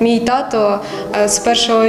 Мій тато е, з першого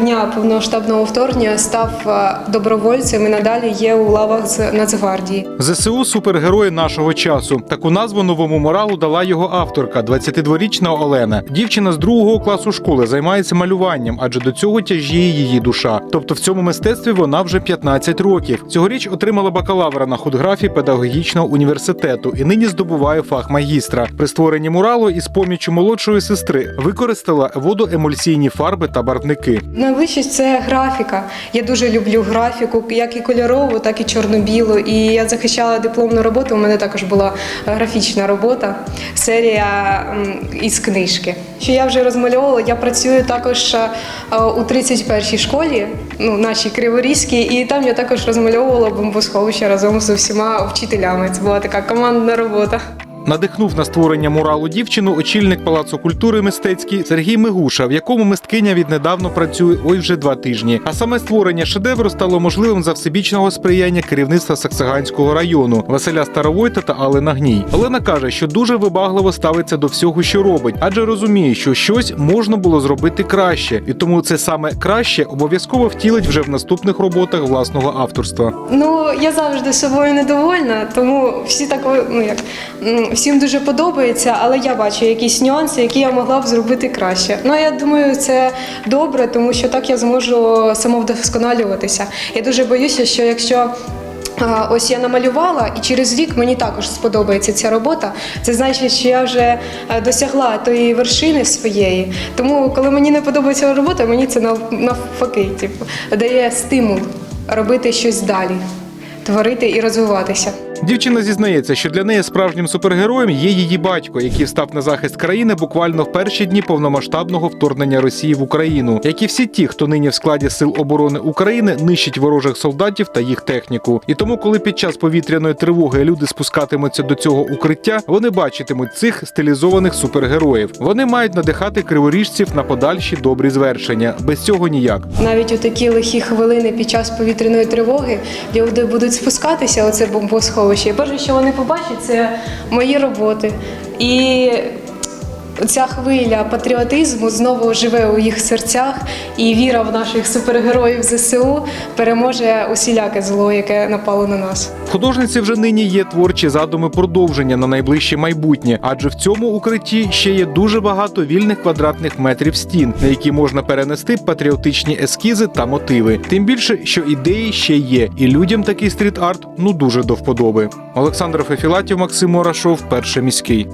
дня повноштабного вторгнення став е, добровольцем і надалі є у лавах з Нацгвардії. ЗСУ супергерої нашого часу. Таку назву новому моралу дала його авторка, 22-річна Олена. Дівчина з другого класу школи займається малюванням, адже до цього тяжіє її душа. Тобто в цьому мистецтві вона вже 15 років. Цьогоріч отримала бакалавра на худграфії педагогічного університету і нині здобуває фах магістра. При створенні муралу із поміччю молодшої сестри використала водоемульсійні фарби та барвники. Найвище це графіка. Я дуже люблю графіку, як і кольорову, так і чорно-білу. І я захищала дипломну роботу. У мене також була графічна робота, серія із книжки. Що я вже розмальовувала, я працюю також е, у 31-й школі, ну нашій Криворізькій, і там я також розмальовувала бомбосховище разом з усіма вчителями. Це була така командна робота. Надихнув на створення муралу дівчину очільник Палацу культури мистецький Сергій Мигуша, в якому мисткиня віднедавно працює ой вже два тижні. А саме створення шедевру стало можливим за всебічного сприяння керівництва Саксаганського району Василя Старовойта та Алена Гній. Олена каже, що дуже вибагливо ставиться до всього, що робить, адже розуміє, що щось можна було зробити краще, і тому це саме краще обов'язково втілить вже в наступних роботах власного авторства. Ну, я завжди собою недовольна, тому всі так, ну як всім дуже подобається, але я бачу якісь нюанси, які я могла б зробити краще. Ну я думаю, це добре, тому що так я зможу самовдосконалюватися. Я дуже боюся, що якщо. Ось я намалювала, і через рік мені також сподобається ця робота. Це значить, що я вже досягла тої вершини своєї. Тому, коли мені не подобається робота, мені це нав- навпаки, типу, дає стимул робити щось далі, творити і розвиватися. Дівчина зізнається, що для неї справжнім супергероєм є її батько, який встав на захист країни буквально в перші дні повномасштабного вторгнення Росії в Україну, як і всі ті, хто нині в складі сил оборони України нищить ворожих солдатів та їх техніку. І тому, коли під час повітряної тривоги люди спускатимуться до цього укриття, вони бачитимуть цих стилізованих супергероїв. Вони мають надихати криворіжців на подальші добрі звершення. Без цього ніяк. Навіть у такі лихі хвилини під час повітряної тривоги люди будуть спускатися оце бомбосховище. І перше, що вони побачать, це мої роботи. І ця хвиля патріотизму знову живе у їх серцях, і віра в наших супергероїв ЗСУ переможе усіляке зло, яке напало на нас. Художниці вже нині є творчі задуми продовження на найближче майбутнє, адже в цьому укритті ще є дуже багато вільних квадратних метрів стін, на які можна перенести патріотичні ескізи та мотиви. Тим більше, що ідеї ще є, і людям такий стріт-арт ну дуже до вподоби. Олександр Фефілатів, Максим Морашов, перший міський.